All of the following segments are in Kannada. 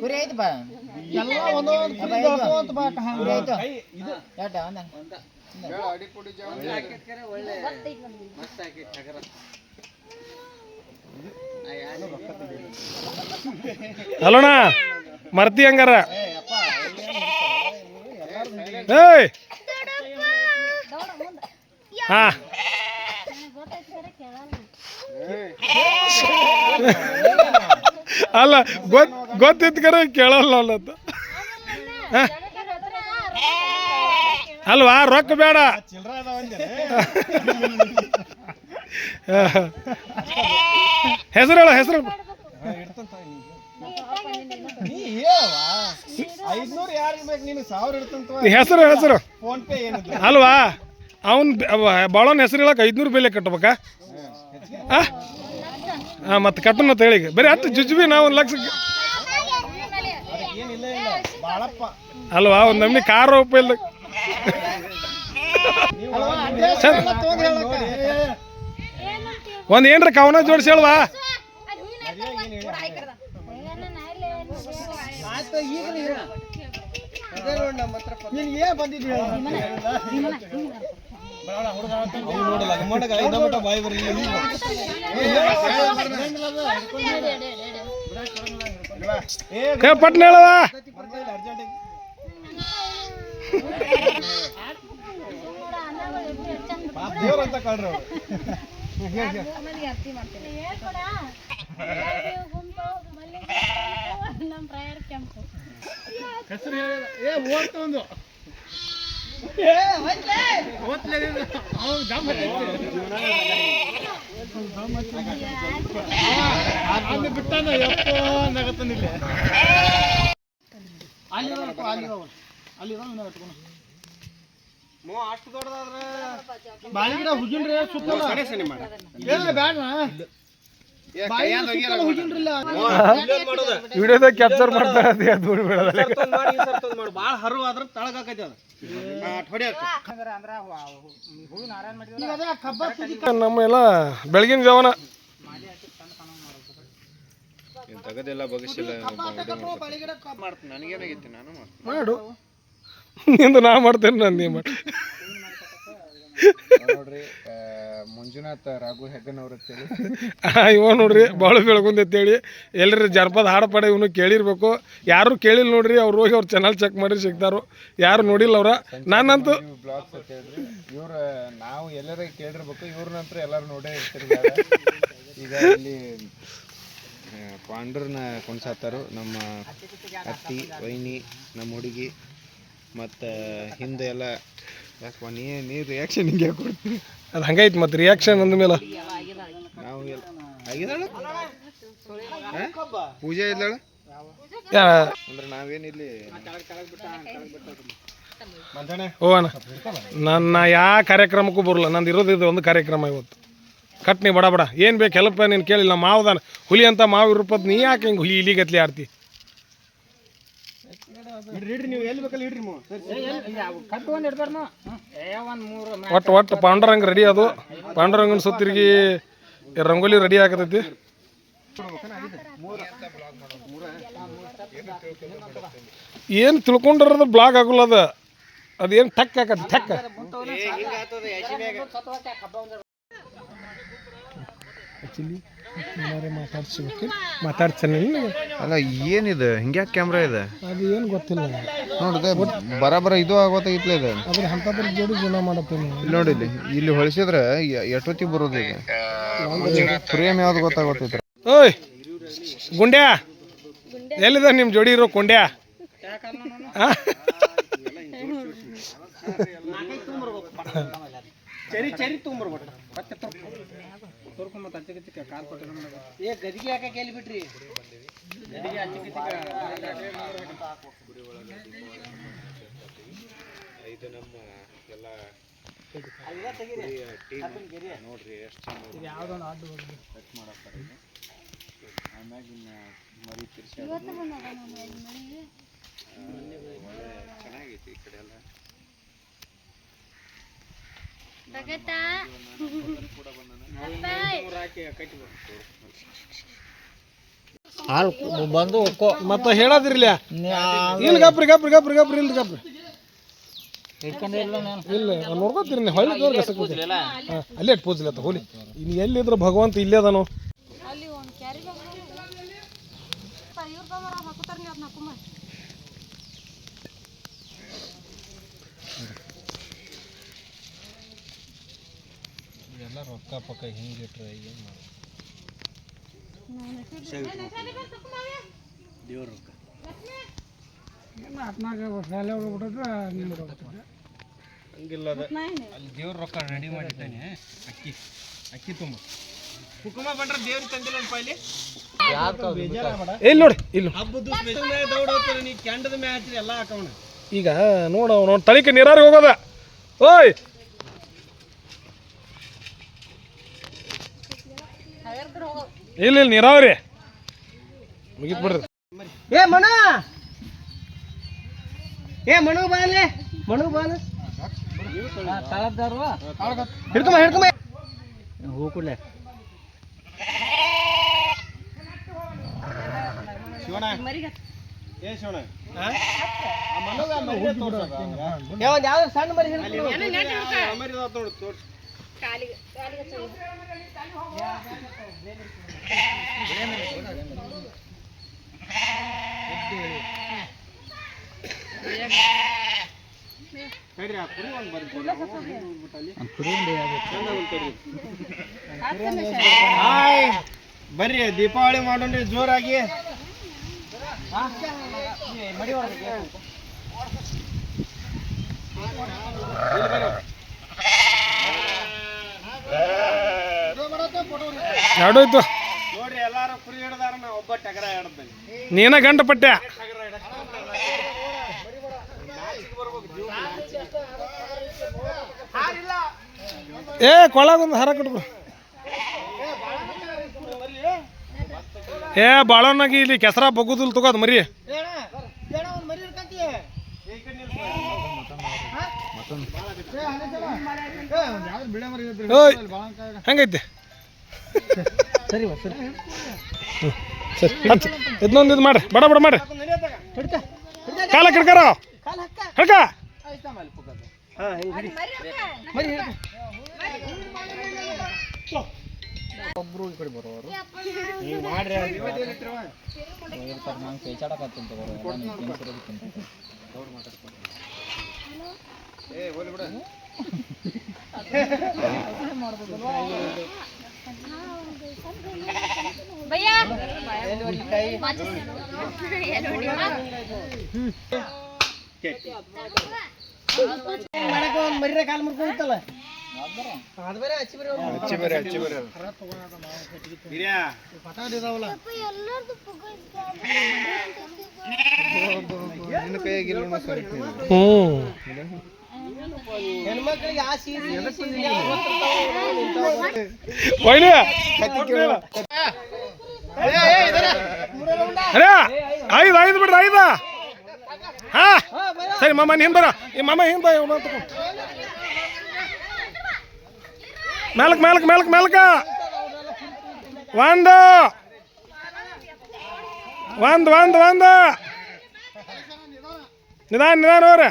ಕುರಿ ಐತಿ ಬಾ. ಎಲ್ಲ ಒಂದೊಂದು ಬಾ. ಕುರಿ ಐತು. ಇದು ಒಂದ. ಅಲ್ಲೋಣ ಮರ್ತಿ ಹಂಗಾರ. ಏಯ್. ಹಾ. ಅಲ್ಲ ಗೊತ್ ಗೊತ್ತಿದ್ ಕರೆ ಕೇಳಲ್ಲ ಅಲ್ಲತ್ತ ಅಲ್ವಾ ರೊಕ್ಕ ಬೇಡ. ಹೆಸರು ಹೇಳು ಹೆಸರು ಹೆಸರು. ಹೆಸರು ಅಲ್ವಾ? ಅವನ್ ಬಾಳೋನ್ ಹೆಸರು ಹೇಳಕ್ ಐದ್ನೂರು ಬೆಲೆ ಕಟ್ಟಬೇಕಾ ಹಾಂ ಮತ್ತೆ ಕಟ್ಟನ ಹೇಳಿ ಬರೀ ಹತ್ತು ಜುಜ್ಬಿ ನಾವು ಒಂದು ಲಕ್ಷಕ್ಕೆ ಬಾಳಪ್ಪ ಅಲ್ವಾ ಒಂದು ನಮ್ಗೆ ಕಾರ್ ಉಪಯೋಗ ಒಂದು ಏನ್ರ ಕವನ ಜೋಡಿಸಿ ಹೇಳುವಾ? ಆಯ್ತು ನೋಡಲ್ಲ, ಗಮ್ಮತ್ತಾಗ ಐದು ಮಟ್ಟ ಬಾಯಿ. ಏ, ಏ ಪಟ್ನ ಹೇಳವ ಕಳ್ರು ಕೆಂಪು ಅಲ್ಲಿ ಬಿಟ್ಟಾನ ಯಪ್ಪೋ ನಗತ್ತಾನ ಅಲ್ಲಿರೋ ಅಲ್ಲಿರೋ ಅಲ್ಲಿರೋ ಇನ್ನ ಎತ್ಕೊನು. ಮೋ ಅಷ್ಟು ದೊಡ್ಡದಾದ್ರೆ ಬಾಳಿಗಿಡ ಹುಗಿನ್ರಿ ಸುತ್ತಲ್ಲ ಏ ವಿಡಿಯೋದಾಗ ಕ್ಯಾಪ್ಚರ್ ಮಾಡ್ತಾರೆ ಅದೇ ಬೀಳೋದಲ್ಲ ಎಲ್ಲ ಬೆಳಗಿನ ಜವನ. ತಗದೆಲ್ಲ ಬಗಸಿಲ್ಲ ಮಾಡು. ನಿಂದು ನಾ ಮಾಡ್ತೇನೆ ನಾನು ನೀ ಮಾಡಿ. ನೋಡ್ರಿ ಮಂಜುನಾಥ್ ರಾಘು ಹೆಗ್ಗನವ್ರ ಅಂತೇಳಿ ಇವ ನೋಡ್ರಿ ಬಾಳು ಬೆಳಗುಂದ ಅಂತೇಳಿ ಎಲ್ಲರ ಜನಪದ ಹಾಡು ಪಡೆ ಇವನು ಕೇಳಿರ್ಬೇಕು. ಯಾರು ಕೇಳಿಲ್ಲ ನೋಡ್ರಿ ಅವ್ರು ಹೋಗಿ ಅವ್ರ ಚಾನಲ್ ಚೆಕ್ ಮಾಡಿ ಸಿಗ್ತಾರೋ. ಯಾರು ನೋಡಿಲ್ಲ ಅವ್ರ. ನಾನಂತೂ ನೀವು ಬ್ಲಾಗ್ಸ್ ಅಂತ ಹೇಳ್ರಿ ಇವ್ರ ನಾವು ಎಲ್ಲರ ಕೇಳಿರ್ಬೇಕು ಇವ್ರ ನಂತರ ಎಲ್ಲರೂ ನೋಡೇ ಇರ್ತಿರ್ತಾರೆ ಈಗ ಇಲ್ಲಿ ಪಾಂಡ್ರನ್ನ ಪಾಂಡುರ್ನ ಕೊಂಡ್ಸಾತಾರು ನಮ್ಮ ಅತ್ತಿ ವೈನಿ ನಮ್ಮ ಹುಡುಗಿ ಮತ್ತು ಹಿಂದೆ ಎಲ್ಲ ಯಾಕಪ್ಪ ನೀ ನೀ ರಿಯಾಕ್ಷನ್ ಹಿಂಗೆ ಕೊಡ್ತೀನಿ ಅದು ಹಂಗೈತಿ ಮತ್ತೆ ರಿಯಾಕ್ಷನ್ ಅಂದ ಮೇಲೆ ನಾವು ಆಗಿದಾಳ ಪೂಜೆ ಇದ್ದಾಳ? ಅಂದ್ರೆ ನಾವೇನಿಲ್ಲಿ ಓವನ ನನ್ನ ಯಾವ ಕಾರ್ಯಕ್ರಮಕ್ಕೂ ಬರಲ್ಲ. ನಂದು ಇರೋದು ಇದು ಒಂದು ಕಾರ್ಯಕ್ರಮ ಇವತ್ತು. ಕಟ್ನಿ ಬಡ ಬಡ. ಏನು ಬೇಕು ಹೆಲ್ಪ್ ನೀನು ಕೇಳಿಲ್ಲ. ಮಾವದಾನ. ಹುಲಿ ಅಂತ ಮಾವಿ ರೂಪದ ನೀ ಯಾಕೆ ಹಿಂಗೆ ಹುಲಿ ಇಲಿಗತ್ಲಿ ಆಡ್ತಿ? ಇಡ್ರಿ ನೀವು ಒಟ್ಟು ಒಟ್ಟು ಪಾಂಡುರಂಗ ರೆಡಿ ಅದು. ಪಾಂಡುರಂಗನ ಸುತ್ತಿರ್ಗಿ ರಂಗೋಲಿ ರೆಡಿ ಆಗತೈತಿ. ಏನು ತಿಳ್ಕೊಂಡಿರೋದು ಬ್ಲಾಗ್ ಆಗೋಲ್ಲ ಅದು. ಅದೇನು ಟಕ್ ಹಾಕತ್ತೆ ಟಕ್. ಆ್ಯಕ್ಚುಲಿ ಮಾತಾಡ್ಸ್ಬೇಕು ಮಾತಾಡ್ತಾನೆ ಅಲ್ಲ ಏನಿದೆ? ಹಿಂಗ್ಯಾಕೆ ಕ್ಯಾಮ್ರಾ ಇದೆ? ಅದು ಏನು ಗೊತ್ತಿಲ್ಲ. ನೋಡಿದೆ ಬರಾಬರ ಇದು ಆಗೋತಾಗಿತ್ಲ ಇದೆ. ಅದ್ರ ಅಂಥದ್ರ ಜೋಡಿ ಜೀವನ ಮಾಡತ್ತೇನೆ ಇಲ್ಲಿ ನೋಡಿ ಇಲ್ಲಿ ಇಲ್ಲಿ ಹೊಳಿಸಿದ್ರೆ ಎಷ್ಟೊತ್ತಿಗೆ ಬರೋದು ಈಗ ಪ್ರೇಮ್ ಯಾವ್ದು ಗೊತ್ತಾಗೋತೈತ್ರ ಓಯ್ ಗುಂಡ್ಯಾ. ಎಲ್ಲಿದೆ ನಿಮ್ಮ ಜೋಡಿ ಇರೋ ಗುಂಡ್ಯಾ? ಚರಿ ಚರಿ ತೊಗೊಂಬರ್ಬೇಕು. ಮತ್ತೆ ಮತ್ತೆ ಕಾರ್ ಏ ಗದಿಗೆ ಯಾಕೆ ಎಲ್ಲಿ ಬಿಟ್ರಿ? ಗದಿಗೆ ಇದು ನಮ್ಮ ಎಲ್ಲ ನೋಡ್ರಿ ಎಷ್ಟು ಕಟ್ ಆಮ್ಯಾಗ ಇನ್ನ ಮರಿ ತಿರ್ಸಿ ಚೆನ್ನಾಗೈತಿ ಈ ಕಡೆ ಎಲ್ಲ. ಹಾಲು ಬಂದು ಮತ್ತೆ ಹೇಳೋದಿರ್ಲ. ಇಲ್ಲಿ ಗಪ್ರಿ ಗಪ್ರಿ ಗಪ್ರಿ ಗಪ್ರಿ. ಇಲ್ಲ ಗಪ್ರಿ ಇಲ್ಲ ನೋಡ್ಕೋತೀರಿ ನೀವು. ಹೊಳ್ಳಿ ದೂರ ಗಸಕ್ ಹಾಂ ಅಲ್ಲೇ ಪೂಜಲೆ ಹೋಲಿ. ಇನ್ನು ಎಲ್ಲಿದ್ರು ಭಗವಂತ ಇಲ್ಲೇ ಅದಾನು ಅಲ್ಲಿ ಒಂದು ಕ್ಯಾರಿ ಬ್ಯಾಗ್ ಇವ್ರ ತಗೊಂಬರ ಹಾಕೋತಾರ ನೀವು ಅದನ್ನ ಹಾಕೊಂಬ ಎಲ್ಲ ರೊಕ್ಕ ಪಕ್ಕ ಹಿಂಗಿಟ್ರೆ ಏನು ಮಾಡೋದು? ದೇವ್ರ ರೊಕ್ಕ ಹಂಗಿಲ್ಲ ಅದ ಅಲ್ಲಿ ದೇವ್ರ ರೊಕ್ಕ ರೆಡಿ ಮಾಡಿದ್ದಾನೆ. ಅಕ್ಕಿ ಅಕ್ಕಿ ತುಂಬ. ಕುಕುಮ ಬಂದ್ರೆ ದೇವ್ರಿಗೆ ತಂದಿಲ್ಲ ಇಲ್ಲಿ? ಎಲ್ಲಿ ನೋಡಿ ಇಲ್ಲಿ ಹಬ್ಬದ ಸ್ಪೆಷಲ್ ಮ್ಯಾಗ ದೌಡ್ ಹೋಗ್ತಾರೆ ನೀ ಕೆಂಡದ ಮ್ಯಾಚ್ ಎಲ್ಲ ಹಾಕವಣ ಈಗ ನೋಡ ನೋಡಿ ತಳಿಕೆ ನೀರಾರಿ ಹೋಗೋದ. ಓಯ್! ಇಲ್ಲ ಇಲ್ಲ ನೀರಾವರಿ. ಮುಗಿತ್ ಬಿಡ್ರಿ. ಏ ಮಣ ಏ ಮಣು ಬಾಲೆ ಮಣು ಬಾಲ ತಳದ್ದಾರು ಹಿಡ್ಕಮ್ಮ ಹಿಡ್ಕಮ್ಮ ಹೂ ಕೂಡಲೇ. ಶಿವಣ ಏ ಶಿವಣ ಸಣ್ಣ ಮರಿ ಹಿಡ್ಕೊಂಡು ನೋಡು ತೋರ್ಸು. ಹೇಳ್ರಿ ಆ ಕುರಿ ಒಂದು ಬರ್ರಿ ಹಾಯ್ ಬರ್ರಿ ದೀಪಾವಳಿ ಮಾಡೋಣ್ರಿ ಜೋರಾಗಿ. ಎರಡು ಇದ್ದು ನೋಡ್ರಿ ಎಲ್ಲಾರು ಕುರಿ ಹಿಡ್ದಾರ ನಾ ಒಬ್ಬ ಟಗರ ನೀನ ಗಂಟ ಪಟ್ಟೆ ಏ ಕೊಳಗೊಂದು ಹರ ಕಟ್ಬು ಏ ಬಾಳೋನಾಗಿ ಇಲ್ಲಿ ಕೆಸರ ಬಗ್ಗುದಿಲ್ ತಗೋದ್ ಮರಿ. ಹೆಂಗೈತಿ? ಸರಿ ಸರಿ. ಸರಿ ಇದನ್ನೊಂದು ಇದು ಮಾಡ್ರಿ. ಬಡ ಬಡ ಮಾಡ್ರಿ. ಕಾಲ ಕಿಡ್ಕಾರ. ಕಾಲ್ ಹಕ್ಕ ಹಿಡ್ಕ ಒಬ್ರು ಈ ಕಡೆ ಬರೋರು ನಾನು ಕೈಚಾಡಕತ್ತೀನಿ ತಗೋರು ಅದು ಬೇರೆ ಹಚ್ಚಿ ಕಾಲ್ ಸರಿ ಹ್ಞೂ ಹೆಣ್ಮಕ್ಳಿಗೆ ಆ ಐದು ಐದು ಬಿಡ್ರಿ ಐದ. ಹಾ. ಸರಿ ಮಾಮ ಹಿಂದ್ ಬರ. ಈ ಮಾಮ ಹಿಂದ ಮೇಲಕ ಮೆಲ್ಕ್ ಮೆಲ್ಕ್ ಮೆಲ್ಕ ಒಂದು. ಒಂದು ಒಂದು ಒಂದು. ನಿಧಾನ ನಿಧಾನ ಅವ್ರೆ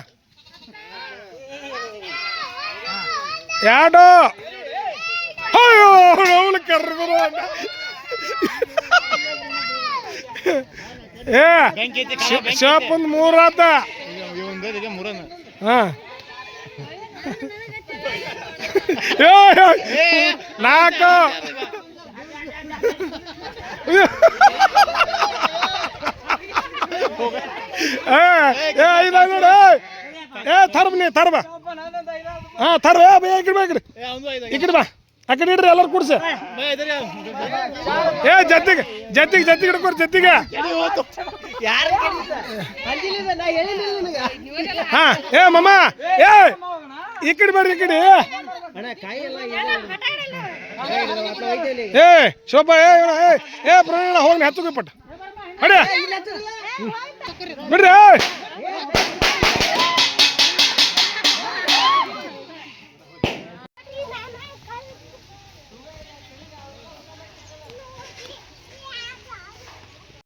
ಎರಡು ಅಯ್ಯೋ ಅವನು ಕರ್ದರು ಏ ಒಂದು ಮೂರಾತ ನಾಲ್ಕು. ಏ ಐದು ನೋಡು. ಏ ತರ್ಬ ನೀ ತರ್ಬ ಹಾ ತರ ಇಕಡೆ ಬೇ ಬಾ ಈ ಕಡೆ ಈ ಬಾ. ಆ ಕಡೆ ಇಡ್ರಿ ಎಲ್ಲರೂ ಕೂಡ್ಸ. ಏ ಜತ್ತಿಗೆ ಜತ್ತಿಗೆ ಜತ್ತಿಗೆ ಹಿಡ್ಕೊರಿ ಜತ್ತಿಗೆ. ಹಾ ಏ ಮಮ್ಮ ಏ ಈ ಕಡೆ ಬರ್ರಿ ಈ ಕಡೆ. ಏ ಶೋಭಾ ಏ ಏ ಏ ಪ್ರವೀಣ ಹೋಗಿ ಹಚ್ಚುಗೆ ಪಟ್ಟ. ಬಿಡ್ರಿ